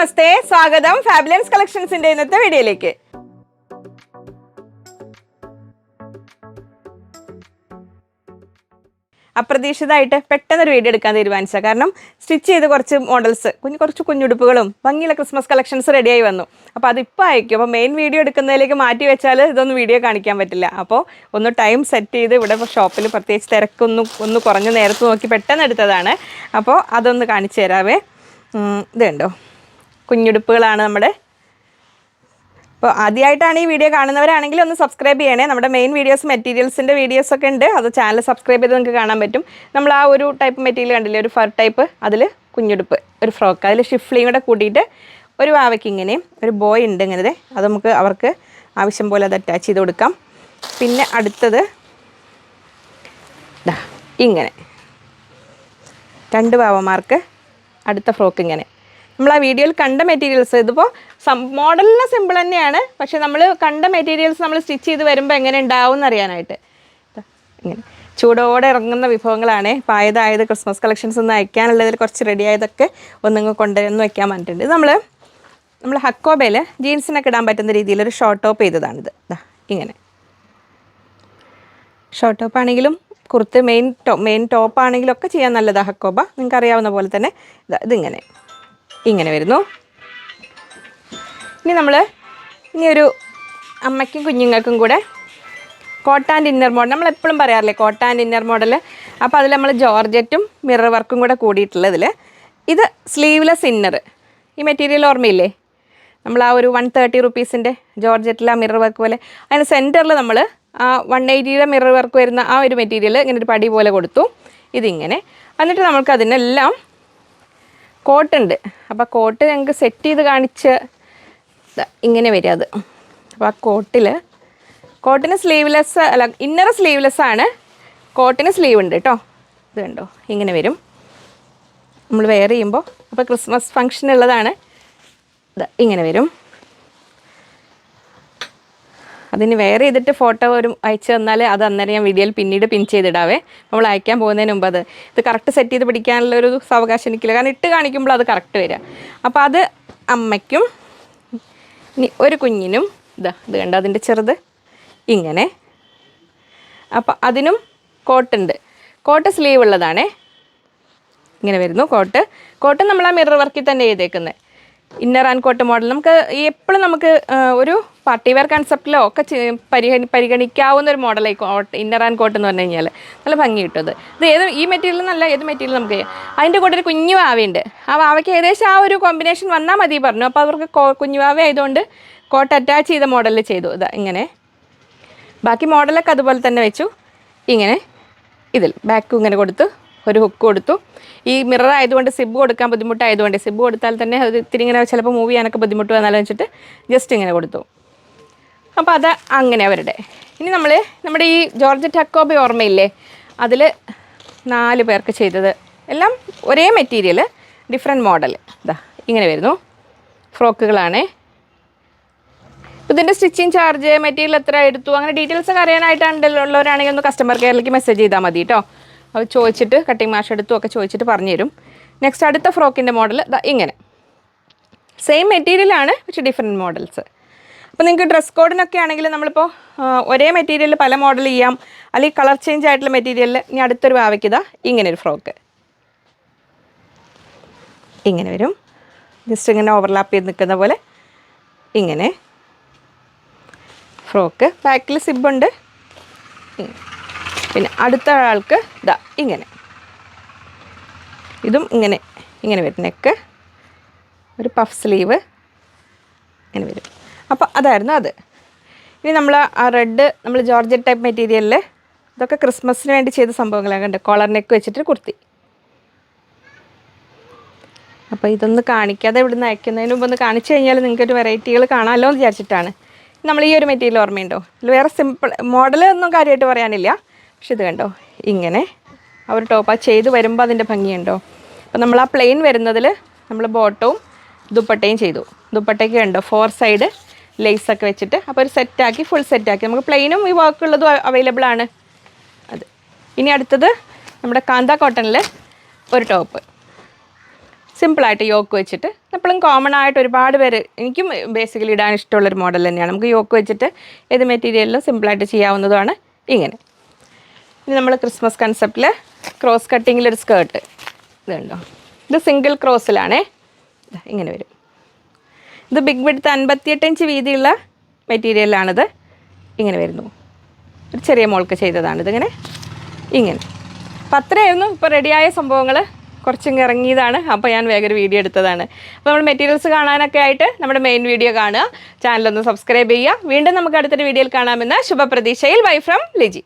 നമസ്തേ സ്വാഗതം ഫാബുലൻസ് കളക്ഷൻസിന്റെ ഇന്നത്തെ വീഡിയോയിലേക്ക്. അപ്രതീക്ഷിതമായിട്ട് പെട്ടെന്നൊരു വീഡിയോ എടുക്കാൻ തീരുമാനിച്ച കാരണം സ്റ്റിച്ച് ചെയ്ത് കുറച്ച് മോഡൽസ് കുഞ്ഞു കുറച്ച് കുഞ്ഞുടുപ്പുകളും ഭംഗിയുള്ള ക്രിസ്മസ് കളക്ഷൻസ് റെഡിയായി വന്നു. അപ്പോൾ അതിപ്പോൾ അയക്കും. അപ്പോൾ മെയിൻ വീഡിയോ എടുക്കുന്നതിലേക്ക് മാറ്റി വെച്ചാൽ ഇതൊന്നും വീഡിയോ കാണിക്കാൻ പറ്റില്ല. അപ്പോൾ ഒന്ന് ടൈം സെറ്റ് ചെയ്ത് ഇവിടെ ഷോപ്പിൽ പ്രത്യേകിച്ച് തിരക്കൊന്നും ഒന്ന് കുറഞ്ഞ നേരത്ത് നോക്കി പെട്ടെന്ന് എടുത്തതാണ്. അപ്പോൾ അതൊന്ന് കാണിച്ചു തരാവേ. ഇതുണ്ടോ കുഞ്ഞുടുപ്പുകളാണ് നമ്മുടെ. അപ്പോൾ ആദ്യമായിട്ടാണ് ഈ വീഡിയോ കാണുന്നവരാണെങ്കിൽ ഒന്ന് സബ്സ്ക്രൈബ് ചെയ്യണേ. നമ്മുടെ മെയിൻ വീഡിയോസ് മെറ്റീരിയൽസിന്റെ വീഡിയോസ് ഒക്കെ ഉണ്ട്. അത് ചാനൽ സബ്സ്ക്രൈബ് ചെയ്ത് നിങ്ങൾക്ക് കാണാൻ പറ്റും. നമ്മൾ ആ ഒരു ടൈപ്പ് മെറ്റീരിയൽ കണ്ടില്ലേ? ഒരു ഫർ ടൈപ്പ് അതിൽ കുഞ്ഞുടുപ്പ് ഒരു ഫ്രോക്ക് അതിൽ ഷിഫ്ലിയും കൂടെ കൂട്ടിയിട്ട് ഒരു വാവയ്ക്ക് ഇങ്ങനെയും ഒരു ബോയ് ഉണ്ട് ഇങ്ങനെ അത് നമുക്ക് അവർക്ക് ആവശ്യം പോലെ അത് അറ്റാച്ച് ചെയ്ത് കൊടുക്കാം. പിന്നെ അടുത്തത് ഇങ്ങനെ. രണ്ട് വാവമാർക്ക് അടുത്ത ഫ്രോക്ക് ഇങ്ങനെ. നമ്മൾ ആ വീഡിയോയിൽ കണ്ട മെറ്റീരിയൽസ് ഇതിപ്പോൾ മോഡലിന് സിമ്പിൾ തന്നെയാണ്. പക്ഷെ നമ്മൾ കണ്ട മെറ്റീരിയൽസ് നമ്മൾ സ്റ്റിച്ച് ചെയ്ത് വരുമ്പോൾ എങ്ങനെ ഉണ്ടാവും എന്നറിയാനായിട്ട് ഇങ്ങനെ. ചൂടോടെ ഇറങ്ങുന്ന വിഭവങ്ങളാണ്. പായതായത് ക്രിസ്മസ് കളക്ഷൻസ് ഒന്ന് അയക്കാനുള്ളതിൽ കുറച്ച് റെഡി ആയതൊക്കെ ഒന്നിങ്ങ് കൊണ്ടുവന്ന് വയ്ക്കാൻ പറഞ്ഞിട്ടുണ്ട്. നമ്മൾ നമ്മൾ ഹക്കോബയിൽ ജീൻസിനൊക്കെ ഇടാൻ പറ്റുന്ന രീതിയിൽ ഒരു ഷോർട്ട് ടോപ്പ് ചെയ്തതാണിത് ഇങ്ങനെ. ഷോർട്ട് ടോപ്പ് ആണെങ്കിലും കുർത്ത് മെയിൻ ടോ മെയിൻ ടോപ്പ് ആണെങ്കിലും ഒക്കെ ചെയ്യാൻ നല്ലതാണ് ഹക്കോബ. നിങ്ങൾക്ക് അറിയാവുന്ന പോലെ തന്നെ. ഇതാ ഇതിങ്ങനെ. ഇങ്ങനെ വരുന്നു. ഇനി നമ്മൾ ഇനി ഒരു അമ്മയ്ക്കും കുഞ്ഞുങ്ങൾക്കും കൂടെ കോട്ട ആൻഡ് ഇന്നർ മോഡൽ. നമ്മൾ എപ്പോഴും പറയാറില്ലേ കോട്ട ആൻഡ് ഇന്നർ മോഡൽ അപ്പോൾ അതിൽ നമ്മൾ ജോർജറ്റും മിറർ വർക്കും കൂടെ കൂടിയിട്ടുള്ളതിൽ ഇത് സ്ലീവ്ലെസ് ഇന്നർ. ഈ മെറ്റീരിയൽ ഓർമ്മയില്ലേ? നമ്മൾ ആ ഒരു വൺ തേർട്ടി റുപ്പീസിന്റെ ജോർജറ്റിലെ മിറർ വർക്ക് പോലെ. അതിന് സെന്ററിൽ നമ്മൾ ആ വൺ എയ്റ്റിയുടെ മിറർ വർക്ക് വരുന്ന ആ ഒരു മെറ്റീരിയൽ ഇങ്ങനെ ഒരു പടി പോലെ കൊടുത്തു. ഇതിങ്ങനെ. എന്നിട്ട് നമുക്ക് അതിനെല്ലാം കോട്ടുണ്ട്. അപ്പോൾ കോട്ട് ഞങ്ങൾക്ക് സെറ്റ് ചെയ്ത് കാണിച്ച് ഇങ്ങനെ വരിക അത്. അപ്പോൾ ആ കോട്ടിൽ കോട്ടിന് സ്ലീവ്ലെസ് അല്ല ഇന്നർ സ്ലീവ്ലെസ് ആണ്. കോട്ടിന് സ്ലീവ് ഉണ്ട് കേട്ടോ ഇത് കണ്ടോ? ഇങ്ങനെ വരും. നമ്മൾ വെയർ ചെയ്യുമ്പോൾ അപ്പോൾ ക്രിസ്മസ് ഫംഗ്ഷൻ ഉള്ളതാണ്. ഇങ്ങനെ വരും. അതിന് വെയർ ചെയ്തിട്ട് ഫോട്ടോ ഒരു അയച്ചു തന്നാൽ അത് അന്നേരം ഞാൻ വീഡിയോയിൽ പിന്നീട് പിൻ ചെയ്തിടാവേ. നമ്മൾ അയക്കാൻ പോകുന്നതിന് മുമ്പ് അത്. ഇത് കറക്റ്റ് സെറ്റ് ചെയ്ത് പിടിക്കാനുള്ള ഒരു സാവകാശം എനിക്കില്ല. കാരണം ഇട്ട് കാണിക്കുമ്പോൾ അത് കറക്റ്റ് വരിക അപ്പോൾ അത് അമ്മയ്ക്കും ഒരു കുഞ്ഞിനും ഇതാ ഇത് കണ്ട അതിന്റെ ചെറുത്? ഇങ്ങനെ. അപ്പോൾ അതിനും കോട്ടുണ്ട് കോട്ട് സ്ലീവ് ഉള്ളതാണേ. ഇങ്ങനെ വരുന്നു കോട്ട് കോട്ട് നമ്മൾ ആ മിറർ വർക്കിൽ തന്നെ ചെയ്തേക്കുന്നത് ഇന്നർ ആൻഡ് കോട്ട് മോഡൽ. നമുക്ക് എപ്പോഴും നമുക്ക് ഒരു പാർട്ടി വെയർ കൺസെപ്റ്റിലോ ഒക്കെ പരിഗണി പരിഗണിക്കാവുന്ന ഒരു മോഡലായി ഇന്നർ ആൻഡ് കോട്ട് എന്ന് പറഞ്ഞു കഴിഞ്ഞാൽ നല്ല ഭംഗി കിട്ടും ഇത് ഏത് ഈ മെറ്റീരിയൽ നല്ല ഏത് മെറ്റീരിയൽ നമുക്ക് അതിന്റെ കൂടെ ഒരു കുഞ്ഞു വാവയുണ്ട്. ആ വാവയ്ക്ക് ഏകദേശം ആ ഒരു കോമ്പിനേഷൻ വന്നാൽ മതി പറഞ്ഞു. അപ്പോൾ അവർക്ക് കുഞ്ഞു വാവ ആയതുകൊണ്ട് കോട്ട് അറ്റാച്ച് ചെയ്ത മോഡലിൽ ചെയ്തു. ഇതാ ഇങ്ങനെ. ബാക്കി മോഡലൊക്കെ അതുപോലെ തന്നെ വെച്ചു. ഇങ്ങനെ. ഇതിൽ ബാക്കും ഇങ്ങനെ കൊടുത്തു. ഒരു ഹുക്ക് കൊടുത്തു. ഈ മിറർ ആയതുകൊണ്ട് സിബ് കൊടുക്കാൻ ബുദ്ധിമുട്ടായതുകൊണ്ട് സിബ് കൊടുത്താൽ തന്നെ അത് ഇത്തിരി ഇങ്ങനെ ചിലപ്പോൾ മൂവ് ചെയ്യാനൊക്കെ ബുദ്ധിമുട്ട് വന്നാലും വെച്ചിട്ട് ജസ്റ്റ് ഇങ്ങനെ കൊടുത്തു. അപ്പോൾ അത് അങ്ങനെ അവരുടെ. ഇനി നമ്മൾ നമ്മുടെ ഈ ജോർജ് ടക്കോബി ഓർമ്മയില്ലേ? അതിൽ നാല് പേർക്ക് ചെയ്തത്. എല്ലാം ഒരേ മെറ്റീരിയൽ ഡിഫറെന്റ് മോഡൽ ഇതാ ഇങ്ങനെ വരുന്നു. ഫ്രോക്കുകളാണേ. ഇതിന്റെ സ്റ്റിച്ചിങ് ചാർജ് മെറ്റീരിയൽ എത്ര എടുത്തു? അങ്ങനെ ഡീറ്റെയിൽസ് ഒക്കെ അറിയാനായിട്ടുള്ളവരാണെങ്കിൽ ഒന്ന് കസ്റ്റമർ കെയറിലേക്ക് മെസ്സേജ് ചെയ്താൽ മതി കേട്ടോ അത് ചോദിച്ചിട്ട് കട്ടിങ് മാഷ് എടുത്തു ഒക്കെ ചോദിച്ചിട്ട് പറഞ്ഞു തരും നെക്സ്റ്റ് അടുത്ത ഫ്രോക്കിന്റെ മോഡൽ ഇങ്ങനെ. സെയിം മെറ്റീരിയലാണ് പക്ഷേ ഡിഫറെന്റ് മോഡൽസ് അപ്പോൾ നിങ്ങൾക്ക് ഡ്രസ് കോഡിനൊക്കെ ആണെങ്കിൽ നമ്മളിപ്പോൾ ഒരേ മെറ്റീരിയലിൽ പല മോഡൽ ചെയ്യാം. അല്ലെങ്കിൽ കളർ ചേഞ്ച് ആയിട്ടുള്ള മെറ്റീരിയലിൽ ഇനി അടുത്തൊരു വാവയ്ക്കിതാ ഇങ്ങനെ ഒരു ഫ്രോക്ക് ഇങ്ങനെ വരും. ജസ്റ്റ് ഇങ്ങനെ ഓവർലാപ്പ് ചെയ്ത് നിൽക്കുന്ന പോലെ ഇങ്ങനെ. ഫ്രോക്ക് ബാക്കിൽ സിബുണ്ട് പിന്നെ അടുത്ത ആൾക്ക് ഇതാ ഇങ്ങനെ. ഇതും ഇങ്ങനെ ഇങ്ങനെ വരും നെക്ക് ഒരു പഫ് സ്ലീവ് ഇങ്ങനെ വരും. അപ്പോൾ അതായിരുന്നു അത്. ഇനി നമ്മൾ ആ റെഡ് നമ്മൾ ജോർജറ്റ് ടൈപ്പ് മെറ്റീരിയലിൽ ഇതൊക്കെ ക്രിസ്മസിന് വേണ്ടി ചെയ്ത സംഭവങ്ങളാണ് കണ്ട് കോളർ നെക്ക് വെച്ചിട്ട് കുർത്തി. അപ്പോൾ ഇതൊന്ന് കാണിക്കാതെ ഇവിടുന്ന് അയക്കുന്നതിന് മുമ്പ് ഒന്ന് കാണിച്ചു കഴിഞ്ഞാൽ നിങ്ങൾക്കൊരു വെറൈറ്റികൾ കാണാമല്ലോ എന്ന് വിചാരിച്ചിട്ടാണ്. നമ്മൾ ഈ ഒരു മെറ്റീരിയൽ ഓർമ്മയുണ്ടോ? വേറെ സിമ്പിൾ മോഡൽ ഒന്നും കാര്യമായിട്ട് പറയാനില്ല. പക്ഷെ ഇത് കണ്ടോ? ഇങ്ങനെ ആ ഒരു ടോപ്പ് ആ ചെയ്ത് വരുമ്പോൾ അതിന്റെ ഭംഗിയുണ്ടോ? അപ്പോൾ നമ്മൾ ആ പ്ലെയിൻ വരുന്നതിൽ നമ്മൾ ബോട്ടവും ദുപ്പട്ടയും ചെയ്തു. ദുപ്പട്ടയ്ക്ക് കണ്ടോ? ഫോർ സൈഡ് ലേസൊക്കെ വെച്ചിട്ട് അപ്പോൾ ഒരു സെറ്റാക്കി ഫുൾ സെറ്റാക്കി നമുക്ക് പ്ലെയിനും ഈ വർക്കുള്ളതും അവൈലബിൾ ആണ്. അത്. ഇനി അടുത്തത് നമ്മുടെ കാന്ത കോട്ടണിൽ ഒരു ടോപ്പ് സിമ്പിളായിട്ട് യോക്ക് വെച്ചിട്ട് എപ്പോഴും കോമൺ ആയിട്ട് ഒരുപാട് പേര് എനിക്കും ബേസിക്കലി ഇടാൻ ഇഷ്ടമുള്ളൊരു മോഡൽ തന്നെയാണ്. നമുക്ക് യോക്ക് വെച്ചിട്ട് ഏത് മെറ്റീരിയലിലും സിമ്പിളായിട്ട് ചെയ്യാവുന്നതുമാണ് ഇങ്ങനെ. ഇനി നമ്മൾ ക്രിസ്മസ് കൺസെപ്റ്റിൽ ക്രോസ് കട്ടിങ്ങിലൊരു സ്കേർട്ട് ഇതുണ്ടോ? ഇത് സിംഗിൾ ക്രോസിലാണേ ഇങ്ങനെ വരും. ഇത് ബിഗ് വിഡ്ത്ത് അൻപത്തിയെട്ട് ഇഞ്ച് വീതിയുള്ള മെറ്റീരിയലാണിത് ഇങ്ങനെ വരുന്നു. ഒരു ചെറിയ മോൾക്ക് ചെയ്തതാണ് ഇതിങ്ങനെ. ഇങ്ങനെ. അപ്പം അത്രയായിരുന്നു. ഇപ്പോൾ റെഡിയായ സംഭവങ്ങൾ കുറച്ചിങ്ങ് ഇറങ്ങിയതാണ്. അപ്പോൾ ഞാൻ വേഗം ഒരു വീഡിയോ എടുത്തതാണ്. അപ്പോൾ നമ്മൾ മെറ്റീരിയൽസ് കാണാനൊക്കെ ആയിട്ട് നമ്മുടെ മെയിൻ വീഡിയോ കാണുക. ചാനലൊന്ന് സബ്സ്ക്രൈബ് ചെയ്യുക. വീണ്ടും നമുക്ക് അടുത്തൊരു വീഡിയോയിൽ കാണാമെന്ന ശുഭപ്രതീക്ഷയിൽ. Bye from Liji